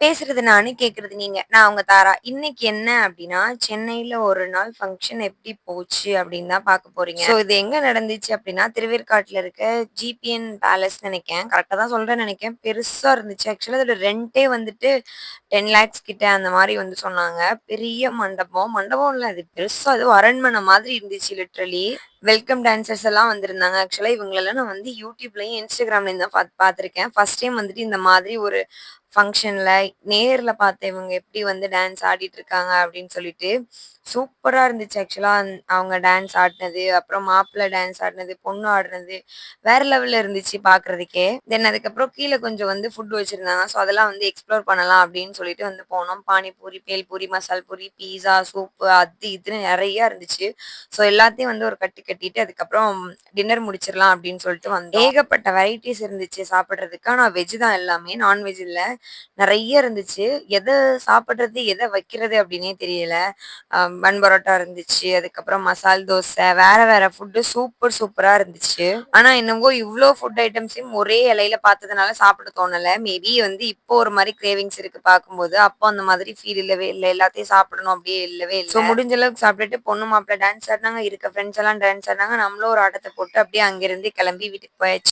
பேசுறது நானு, கேட்கறது நீங்க. நான் உங்க தாரா. இன்னைக்கு என்ன அப்டின்னா, சென்னையில ஒரு நாள் ஃபங்ஷன் எப்படி போச்சு அப்படின்னு தான் பார்க்க போறீங்க. ஸோ இது எங்க நடந்துச்சு அப்டின்னா, திருவேற்காட்டுல இருக்க ஜிபிஎன் பேலஸ்ன்னு நெனைக்கிறேன். கரெக்ட்டா தான் சொல்றேன்னு நெனைக்கிறேன். பெருசா இருந்துச்சு. ஆக்சுவலா இதோட ரென்ட்டே வந்துட்டு டென் லேக்ஸ் கிட்ட அந்த மாதிரி வந்து சொன்னாங்க. பெரிய மண்டபம். மண்டபம் இல்ல அது பெருசா அது அரண்மனை மாதிரி இருந்துச்சு லிட்ரலி வெல்கம் டான்சர்ஸ் எல்லாம் வந்திருந்தாங்க. ஆக்சுவலா இவங்களெல்லாம் நான் வந்து யூடியூப்லயும், இன்ஸ்டாகிராம்லயும் தான் பார்த்து பார்த்துருக்கேன். ஃபர்ஸ்ட் டைம் வந்துட்டு இந்த மாதிரி ஒரு ஃபங்க்ஷனில் நேர்ல பார்த்தேன் இவங்க எப்படி வந்து டான்ஸ் ஆடிட்டு இருக்காங்க அப்படின்னு சொல்லிட்டு. சூப்பரா இருந்துச்சு ஆக்சுவலா அந் அவங்க டான்ஸ் ஆடினது அப்புறம் மாப்பிள்ளை டான்ஸ் ஆடினது பொண்ணு ஆடினது வேற லெவல்ல இருந்துச்சு பார்க்குறதுக்கே தென் அதுக்கப்புறம் கீழே கொஞ்சம் வந்து ஃபுட் வச்சிருந்தாங்க. ஸோ அதெல்லாம் வந்து எக்ஸ்ப்ளோர் பண்ணலாம் அப்படின்னு சொல்லிட்டு வந்து போனோம். பானிபூரி, பேல்பூரி, மசால் பூரி, பீஸா, சூப்பு அது இதுன்னு நிறைய இருந்துச்சு. ஸோ எல்லாத்தையும் வந்து ஒரு கட்டி கட்டிட்டு அதுக்கப்புறம் டின்னர் முடிச்சிடலாம் அப்படின்னு சொல்லிட்டு வந்தோம். ஏகப்பட்ட வெரைட்டிஸ் இருந்துச்சு சாப்பிட்றதுக்கு ஆனால் வெஜ் தான் எல்லாமே. நான்வெஜ் இல்லை நிறைய இருந்துச்சு. எதை சாப்பிட்றது எதை வைக்கிறது அப்படின்னே தெரியல. பன் பரோட்டா இருந்துச்சு. அதுக்கப்புறம் மசால் தோசை, வேற வேற ஃபுட்டு சூப்பர் சூப்பராக இருந்துச்சு. ஆனா என்னவோ இவ்வளோ ஃபுட் ஐட்டம்ஸையும் ஒரே இலையில பார்த்ததுனால சாப்பிட தோணல. மேபி வந்து இப்போ ஒரு மாதிரி கிரேவிங்ஸ் இருக்கு பார்க்கும்போது. அப்போ அந்த மாதிரி ஃபீல் இல்லவே இல்ல. எல்லாத்தையும் சாப்பிடணும் அப்படியே இல்லவே இல்லை ஸோ முடிஞ்ச அளவுக்கு சாப்பிட்டுட்டு பொண்ணு மாப்பிள்ள டான்ஸ் ஆடுனாங்க. இருக்க ஃப்ரெண்ட்ஸ் எல்லாம் டான்ஸ் ஆடுனாங்க. நம்மளும் ஒரு ஆட்டத்தை போட்டு அப்படியே அங்கிருந்து கிளம்பி வீட்டுக்கு போயாச்சு.